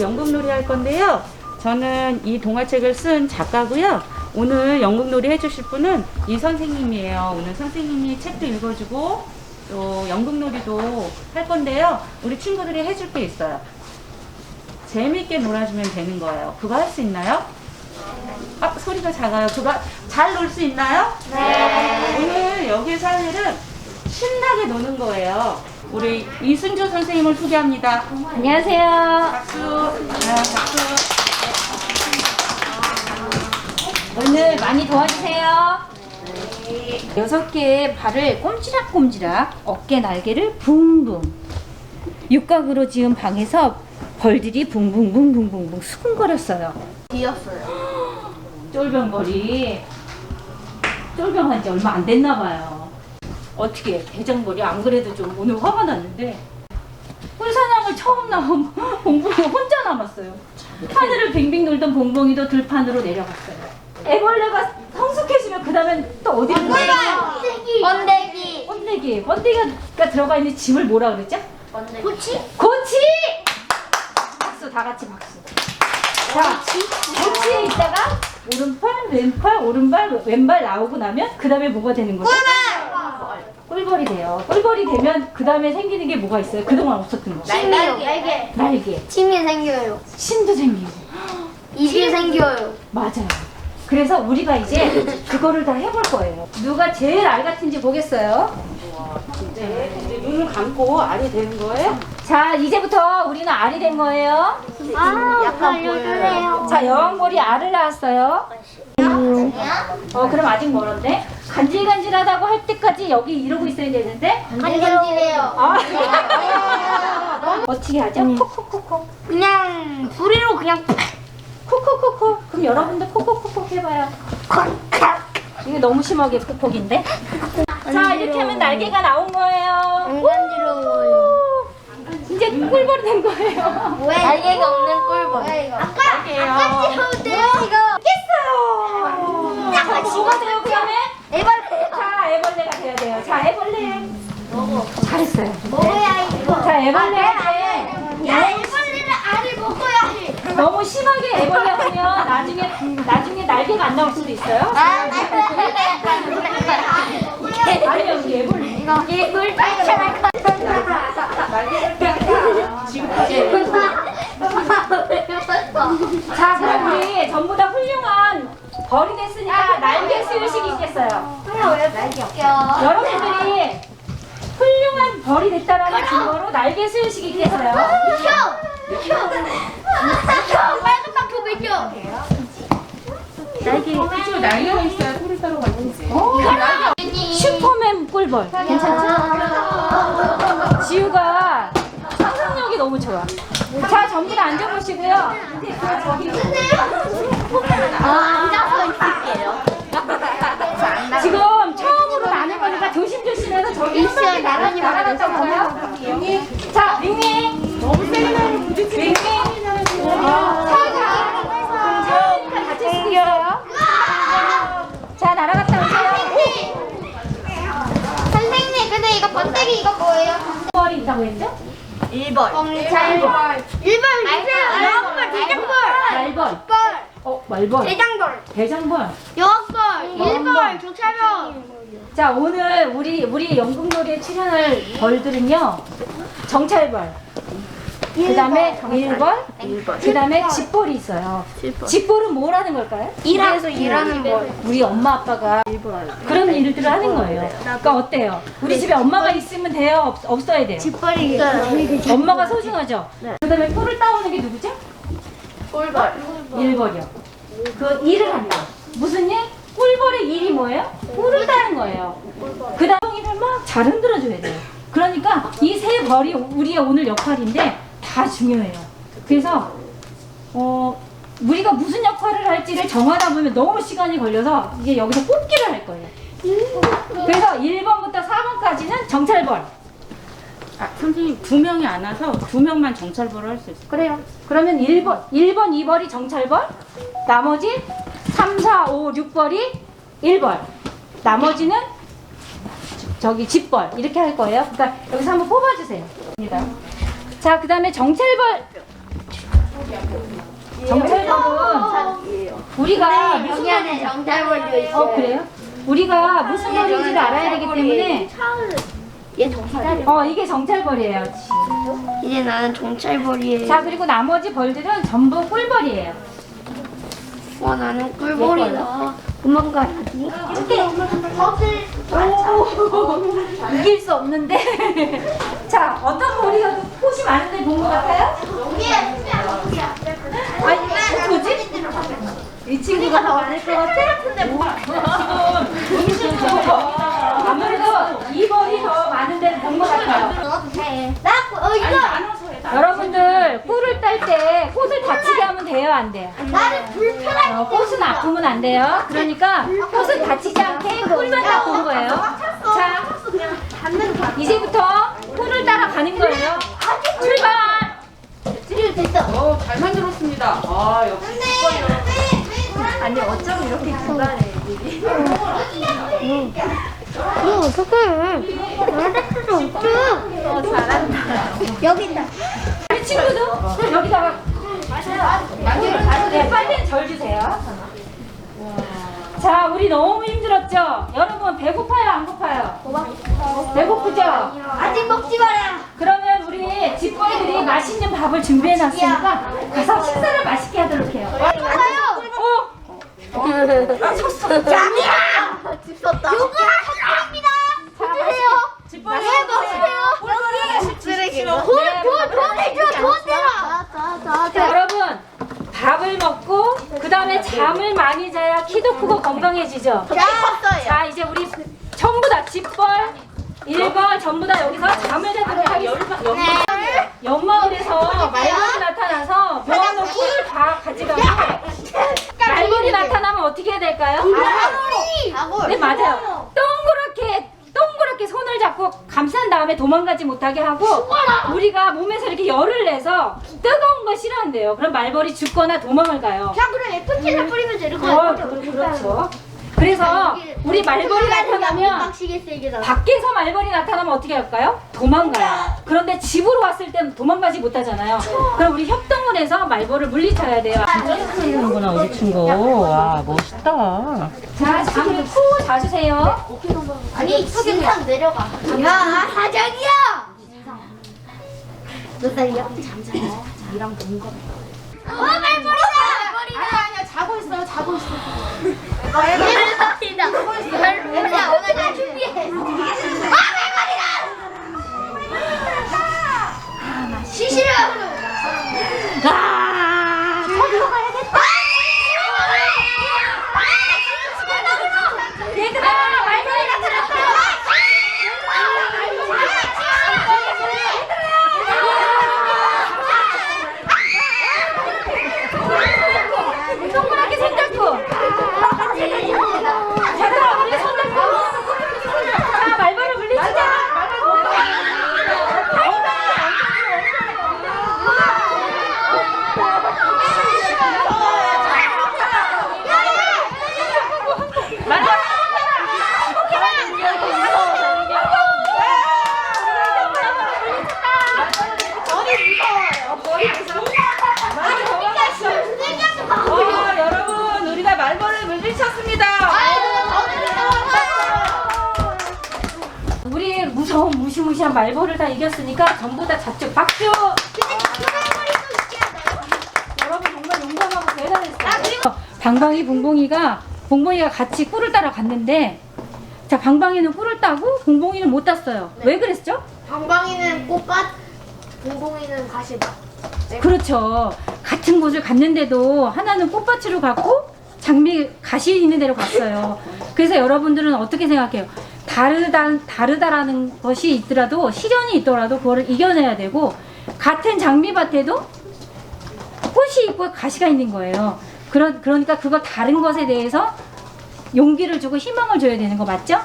연극놀이 할 건데요. 저는 이 동화책을 쓴 작가고요. 오늘 연극놀이 해주실 분은 이 선생님이에요. 오늘 선생님이 책도 읽어주고 또 연극놀이도 할 건데요. 우리 친구들이 해줄 게 있어요. 재밌게 놀아주면 되는 거예요. 그거 할 수 있나요? 아, 소리가 작아요. 그거 잘 놀 수 있나요? 네. 오늘 할 일은 신나게 노는 거예요. 우리 이순주 선생님을 소개합니다. 안녕하세요. 박수. 네, 박수. 오늘 많이 도와주세요. 여섯 개의 발을 꼼지락꼼지락, 어깨 날개를 붕붕. 육각으로 지은 방에서 벌들이 붕붕붕붕붕붕 수근거렸어요. 비었어요. 쫄병벌이 쫄병한 지 얼마 안 됐나 봐요. 어떻게 대장벌이 안 그래도 좀 오늘 화가 났는데 꿀사냥을 처음 나온 봉봉이 혼자 남았어요. 하늘을 빙빙 돌던 봉봉이도 들판으로 내려갔어요. 애벌레가 성숙해지면 그 다음엔 또 어디로 가요? 번데기. 번데기. 번데기가 들어가 있는 짐을 뭐라 그랬죠? 고치? 고치! 박수 다 같이 박수. 자, 고치에 있다가 오른팔, 왼팔, 오른발, 왼발 나오고 나면 그 다음에 뭐가 되는 거죠? 꿀벌이 돼요. 꿀벌이 되면 그 다음에 생기는 게 뭐가 있어요? 그동안 없었던 거. 날개. 날개. 날개, 침이 생겨요. 신도 생기고. 입이 생겨요. 맞아요. 그래서 우리가 이제 그거를 다 해볼 거예요. 누가 제일 알 같은지 보겠어요? 네, 이제 눈을 감고 알이 되는 거예요. 자, 이제부터 우리는 알이 된 거예요. 아, 약간 보여요. 자, 여왕벌이 알을 낳았어요. 어, 그럼 아직 멀었네. 간질간질하다고 할 때까지 여기 이러고 있어야 되는데. 간지러워요. 아. 어떻게 하죠? 콕콕콕콕. 그냥 부리로 그냥 콕콕콕콕. 그럼 여러분들 콕콕콕콕 해봐요. 이게 너무 심하게 콕콕인데. 자, 이렇게 하면 날개가 나온 거예요. 안 간지러워요. 이제 꿀벌이 된 거예요. 왜? 날개가 없는 꿀벌. 아까 아까 지러운데요 이거. 깼어요. 자, 뭐가 돼요, 그다음에? 애벌레. 자, 애벌레가 돼야 돼요. 자, 애벌레. 잘했어요. 먹어야 이거. 자, 애벌레가 돼. 야, 애벌레는 알을 먹어야 해. 너무 심하게 애벌레 하면 나중에 나중에 날개가 안 나올 수도 있어요. 아. 아니요, 우리 애벌레. 이거 이걸 빨리 거. 자, 그럼 우리 전부 다 훌륭한 벌이 됐으니까 날개 수유식이 있겠어요. 왜 날개 없어? 여러분들이 훌륭한 벌이 됐다라는 증거로 날개 수유식이 있겠어요. 켜! 켜! 켜! 빨간 바퀴 왜 켜? 날개 그쪽 날개가 있어야 소리 따로 갈지. 슈퍼맨 꿀벌 괜찮죠? 지우가 상상력이 너무 좋아. 자, 전부 다 앉아보시고요. 아, 앉아서 있을게요. 나란히 나가다 보세요. 자, 윙윙. 너무 세게 나면 부딪히는 윙윙. 처음이니까 다칠 수도 있어요. 자, 날아갔다 오세요. 선생님, 근데 이거 번데기 이거 뭐예요? 꿀벌이 있다고 했죠? 검찰벌. 일벌 주세요. 여왕벌, 대장벌. 말벌. 벌. 어, 말벌. 대장벌. 대장벌. 여왕벌. 여왕벌. 일벌, 조차벌. 자 오늘 우리 우리 연극놀이에 출연할 벌들은요 정찰벌 그다음에 일벌 그다음에 집벌이 있어요 집벌은 뭘 하는 걸까요? 일해서 일하는 벌. 우리 엄마 아빠가 그런 일들을 하는 거예요 그러니까 어때요? 우리 집에 엄마가 있으면 돼요? 없, 없어야 돼요? 집벌이. 엄마가 소중하죠? 그다음에 꿀을 따오는 게 누구죠? 꿀벌. 일벌이요 그 일을 하는 거 무슨 일? 꿀벌의 일이 뭐예요? 꿀을 따는 거예요 그 다음 일을 막잘 흔들어 줘야 돼요. 그러니까 이 세 벌이 우리의 오늘 역할인데 다 중요해요. 그래서 어 우리가 무슨 역할을 할지를 정하다 보면 너무 시간이 걸려서 이제 여기서 뽑기를 할 거예요. 그래서 1번부터 4번까지는 정찰벌. 아, 선생님 두 명이 안 와서 두 명만 정찰벌을 할 수 있어요. 그래요. 그러면 1번, 1번, 2벌이 정찰벌, 나머지 3, 4, 5, 6벌이 1벌, 나머지는 저기 집벌 이렇게 할 거예요. 그러니까 여기서 한번 뽑아주세요. 자, 그 다음에 정찰벌 정찰벌은 우리가 무슨 여기 안에 정찰벌이 있어요. 어 그래요? 우리가 무슨 벌인지를 알아야 되기 때문에 얘 정찰. 어 이게 정찰벌이에요. 이제 나는 정찰벌이에요. 자 그리고 나머지 벌들은 전부 꿀벌이에요. 와 나는 꿀벌이다. 도망가야지. 이길 수 없는데. 자 어떤 벌이가 꽃이 많은데 본 것 같아요? 아니 뭐지? 이 친구가 더 많을 것 같 아무래도 이 벌이 더 많은 데를 본 것 같아요. 나 어, 이거 여러분들 꿀을 딸 때 꽃을 다치게 하면 돼요 안 돼요? 나는 불편한 어, 꽃은 아프면 안 돼요. 그러니까 꽃은 다치지 않게 꿀만 닦은 거예요. 자. 이제부터 꿀을 따라 가는 거예요. 출발! 됐어. 어, 잘 만들었습니다. 아, 역시. 아니 어쩜 이렇게 중간에 어, 어떡해. 나를 수도 없죠. 어, 잘한다. 여기 있다. 우리 친구도 여기다가 네, 빨리 절 주세요. 자, 우리 너무 힘들었죠? 여러분 배고파요, 안 고파요? 배고프죠? 아직 먹지 마라. 그러면 우리 집보이들이 맛있는 밥을 준비해 놨으니까 가서 식사를 맛있게 하도록 해요. 가요. 어? 아니야. 집 썼다. 요거 선물입니다. 주세요. 집보이 네, 먹으세요. 여기. 쓰레기로. 돈, 돈, 돈 내줘. 돈 내라. 자, 여러분 밥을 먹고 그 다음에 잠을 많이 자야 키도 크고 건강해지죠. 자 이제 우리 전부 다 집벌 일벌 전부 다 여기서 잠을 자도록 하겠습니다. 연마을에서 말벌이 나타나서 모아놓은 꿀을 다 가져가고 말벌이 나타나면 어떻게 해야 될까요? 네 맞아요. 감싼 다음에 도망가지 못하게 하고 우리가 몸에서 이렇게 열을 내서 뜨거운 걸 싫어한대요. 그럼 말벌이 죽거나 도망을 가요. 자, 그럼 FT를 뿌리면 되는 어, 거야. 그- 그렇죠. 그래서 우리 말벌이 나타나면 밖에서 말벌이 나타나면 어떻게 할까요? 도망가요. 그런데 집으로 왔을 땐 도망가지 못하잖아요. 그럼 우리 협동을 해서 말벌을 물리쳐야 돼요. 하는구나, 우리 친구. 와, 멋있다. 자, 잠을 푹 자주세요. 아니, 진상 내려가. 야, 사장이야! 몇 살이야? 잠자요. 이랑 본 거. 어, 말벌이다! 말벌이다! 아니야, 자고 있어, 자고 있어. 말벌이다! 자고 있어. 말벌이다! 오늘 다 준비해. 아, 말벌이다! 아, 나 시시를. 아, 저기로 가야겠다. 얘들아, 말벌이 나타났다. 동그랗게 손잡고. 얘들아, 우리 손잡고. 자, 말벌을 물리치자. 어, 여러분, 우리가 말벌을 물리쳤습니다. 우리 무서운 무시무시한 말벌을 다 이겼으니까 전부 다 잡죠. 박수! 여러분 정말 용감하고 대단했어요. 방방이 봉봉이가 봉봉이가 같이 꿀을 따러 갔는데 자 방방이는 꿀을 따고 봉봉이는 못 땄어요. 왜 그랬죠? 방방이는 꽃밭, 봉봉이는 가시밭. 그렇죠. 같은 곳을 갔는데도 하나는 꽃밭으로 갔고 장미 가시 있는 데로 갔어요. 그래서 여러분들은 어떻게 생각해요? 다르다 다르다라는 것이 있더라도 시련이 있더라도 그거를 이겨내야 되고 같은 장미밭에도 꽃이 있고 가시가 있는 거예요. 그러, 그러니까 그걸 다른 것에 대해서 용기를 주고 희망을 줘야 되는 거 맞죠?